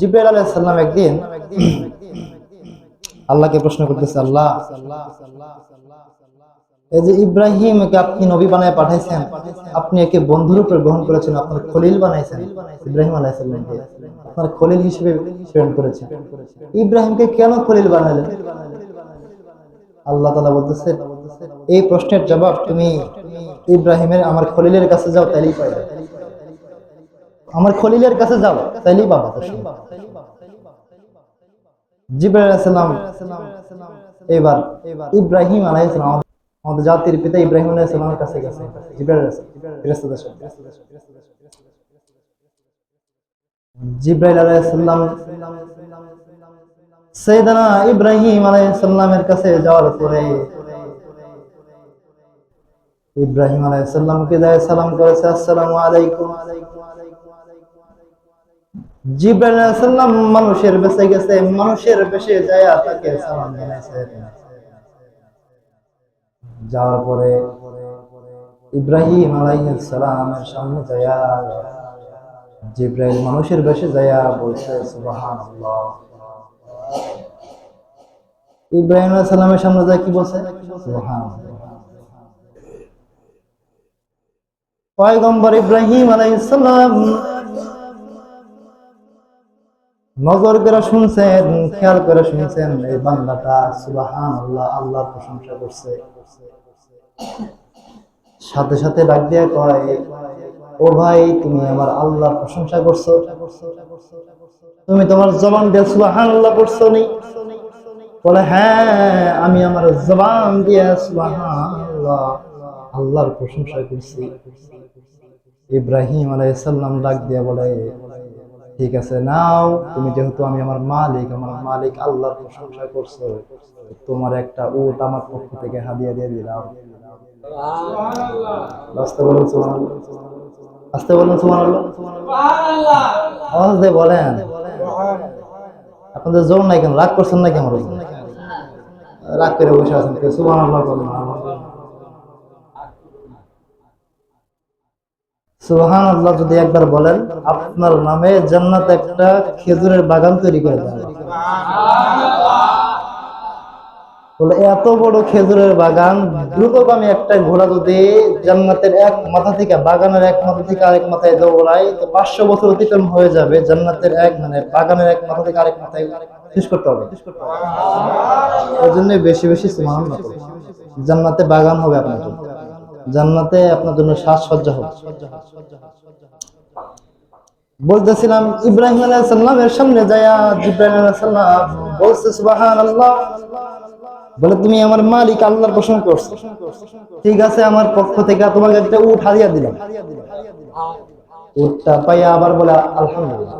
জিব্রাইল আলাইহিস সালাম একদিন আল্লাহকে প্রশ্ন করতেছে, আল্লাহ, এই যে ইব্রাহিমকে আপনি নবী বানায় পাঠাইছেন, আপনি একে বন্ধুর গ্রহণ করেছেন, আপনার খলিল বানাইছেন, ইব্রাহিম আলাইহিস আপনার খলিল হিসেবে প্রেরণ করেছেন। ইব্রাহিমকে কেন খলিল বানাইলেন আল্লাহ তাআলা বলতেছে, এই প্রশ্নের জবাব তুমি ইব্রাহিমের আমার খলিলের কাছে যাও, তাইলেই পাইবে। আমার খলিলের কাছে যাও। তাইলেই বাবা জিব্রাইল আলাইহিস সালাম, এবার ইব্রাহিম আলাইহিস সালাম আমাদের জাতির পিতা ইব্রাহিম আলাইহিস সালামের কাছে গেছে। জিব্রাইল আলাইহিস সালাম ফেরেশতাদের সাথে জিব্রাইল আলাইহিস সালাম সাইয়েদনা ইব্রাহিম আলাইহিস সালামের কাছে যাওয়ার পরে ইব্রাহিম আলাইহিস সালামকে যায় সালাম করেছে, আসসালামু আলাইকুম। মানুষের বেশে গেছে, মানুষের বেশে যায় তাকে সালাম যাওয়ার পরে ইব্রাহিম আলাইহিস সালামের সামনে মানুষের বলছে ইব্রাহিম আলাইহিস সালামের সামনে যায় কি বলছে? সুবহানাল্লাহ। পয়গম্বর ইব্রাহিম আলাইহিস সালাম নজর করে শুনছেন, খেয়াল করে শুনছেন এই বান্দাটা, সুবহানাল্লাহ, আল্লাহর প্রশংসা করছে। সাথে সাথে ডাক দিয়ে কয়, ও ভাই, তুমি আমার আল্লাহর প্রশংসা করছ। তুমি তোমার জবান দিয়ে সুবহানাল্লাহ করছ নি? বলে হ্যাঁ আমি আমার জবান দিয়ে সুবহানাল্লাহ আল্লাহর প্রশংসা করছি। ইব্রাহিম আলাইহিস সালাম ডাক দিয়ে বলে ঠিক আছে নাও তুমি যেহেতু আমি আমার মালিক আমার মালিক আল্লাহর প্রশংসা করছ তোমার একটা উট আমার পক্ষ থেকে হাদিয়া দিয়ে দিলাম। আস্তে বলুন আস্তে বলুন দিয়ে বলেন। আপনাদের জোর নাই কেন? রাগ করছেন নাকি আমার রাগ করে বসে আছেন কেউ? সুবহানাল্লাহ সুবহান আল্লাহ যদি একবার বলেন আপনার নামে জান্নাত একটা খেজুরের বাগান তৈরি করে বলে এত বড় খেজুরের বাগান দ্রুতগামী একটা ঘোড়া যদি জান্নাতের এক মাথা থেকে বাগানের এক মাথা থেকে আরেক মাথায় দৌড়ায় তো পাঁচশো বছর অতিক্রম হয়ে যাবে জান্নাতের এক মানে বাগানের এক মাথা থেকে আরেক মাথায় শেষ করতে হবে। ওই জন্য বেশি বেশি সুমান জান্নাতে বাগান হবে আপনার জন্য। জান্নাতে আপনার জন্য সাজসজ্জা হবে। বলতেছিলাম, ইব্রাহিম আলাইহিস সালামের সামনে যায়া জিব্রাইল আলাইহিস সালাম বলছে, সুবহানাল্লাহ। বলে, তুমি আমার মালিক, আল্লাহর প্রশ্ন করছ। ঠিক আছে, আমার পক্ষ থেকে তোমাকে একটা উট হারিয়ে দিলাম। উটটা পাইয়া আবার বলে, আলহামদুলিল্লাহ।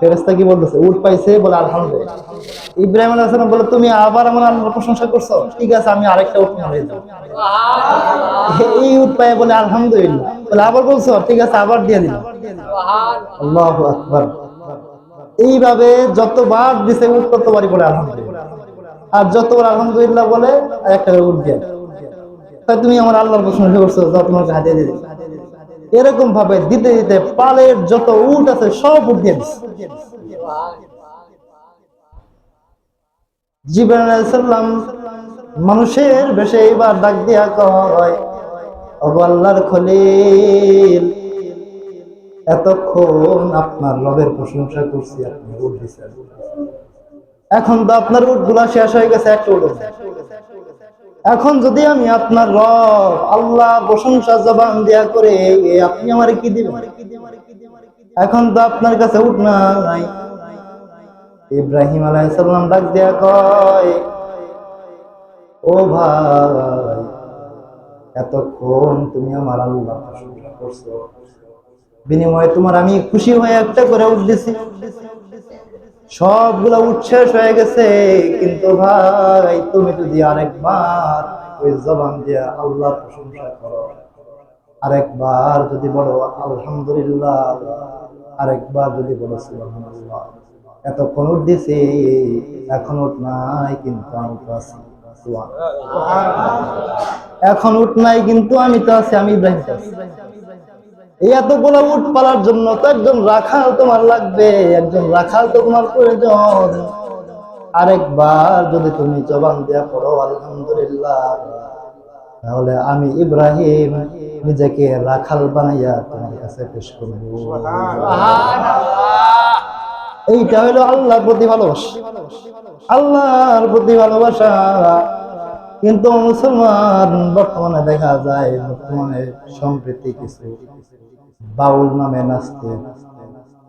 ফেরেশতা কি বলতেছে? উট পাইছে বলে আলহামদুলিল্লাহ। ইব্রাহিম আলাইহিস সালাম বলে তুমি আবার আমার আল্লাহর প্রশংসা করছ? ঠিক আছে আমি আরেকটা উট হারিয়ে দেব। এই পাইয়া বলে আলহামদুলিল্লাহ। বলে আবার বলছো? ঠিক আছে আবার দিয়ে দিলাম। আল্লাহু আকবার। এইভাবে যতবার দিছে উট ততবারই বলে আলহামদুলিল্লাহ। আর যতবার আলহামদুলিল্লাহ বলে একটা উঠ দিয়ে তাই তুমি আমার আল্লাহর প্রশংসা করছ যা তোমাকে হাতিয়ে দিয়ে। এরকম ভাবে দিতে দিতে পালের যত উট আছে সব উঠ দিছে। জিবরাইল মানুষের বেশে এইবার ডাক দিয়া কয় খলিল, এতক্ষণ আপনার রবের প্রশংসা করছি, আপনি উঠ এখন তো আপনার উটগুলা শেষ হয়ে গেছে, একটা উট আছে। এখন যদি আমি আপনার রব, আল্লাহ প্রশংসা জবান দিয়া করে, আপনি আমারে কি দিবেন? এখন তো আপনার কাছে উঠ নাই। ইব্রাহিম আলাইহিস সালাম ডাক দিয়া কয়, ও ভাই, এতক্ষণ তুমি আমার আল্লাহ প্রশংসা করছ। বিনিময়ে তোমার আমি খুশি হয়ে একটা করে উঠ দিছি। সবগুলা উচ্ছ্বাস হয়ে গেছে। কিন্তু ভাই, তুমি যদি আরেকবার ওই জবান দিয়া আল্লাহর প্রশংসা করো, আরেকবার যদি বলো আলহামদুলিল্লাহ, আরেকবার যদি বলো সুবহানাল্লাহ, এতক্ষণ উঠ দিছি এখন উঠ নাই কিন্তু আমি তো আছি। এখন উঠ নাই কিন্তু আমি তো আছি, আমি ইব্রাহিম। এই এতগুলো উট পালার জন্য তো একজন রাখাল তোমার লাগবে, একজন রাখাল তো তোমার প্রয়োজন। আরেকবার যদি তুমি জবান দিয়া পড়ো, আলহামদুলিল্লাহ, তাহলে আমি ইব্রাহিম নিজেকে রাখাল বানাইয়া তোমার কাছে পেশ করব। এইটা হলো আল্লাহর প্রতি ভালোবাসা। আল্লাহর প্রতি ভালোবাসা। কিন্তু মুসলমান বর্তমানে দেখা যায় বর্তমানে সম্প্রীতি কিছু। বাউল নামে নাচতে।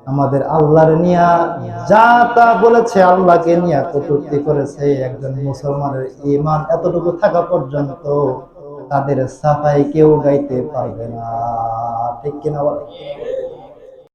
আমাদের আল্লাহর নিয়া যা তা বলেছে আল্লাহকে নিয়ে কটূক্তি করেছে। একজন মুসলমানের ইমান এতটুকু থাকা পর্যন্ত তাদের সাফাই কেউ গাইতে পারবে না। ঠিক কিনা বলে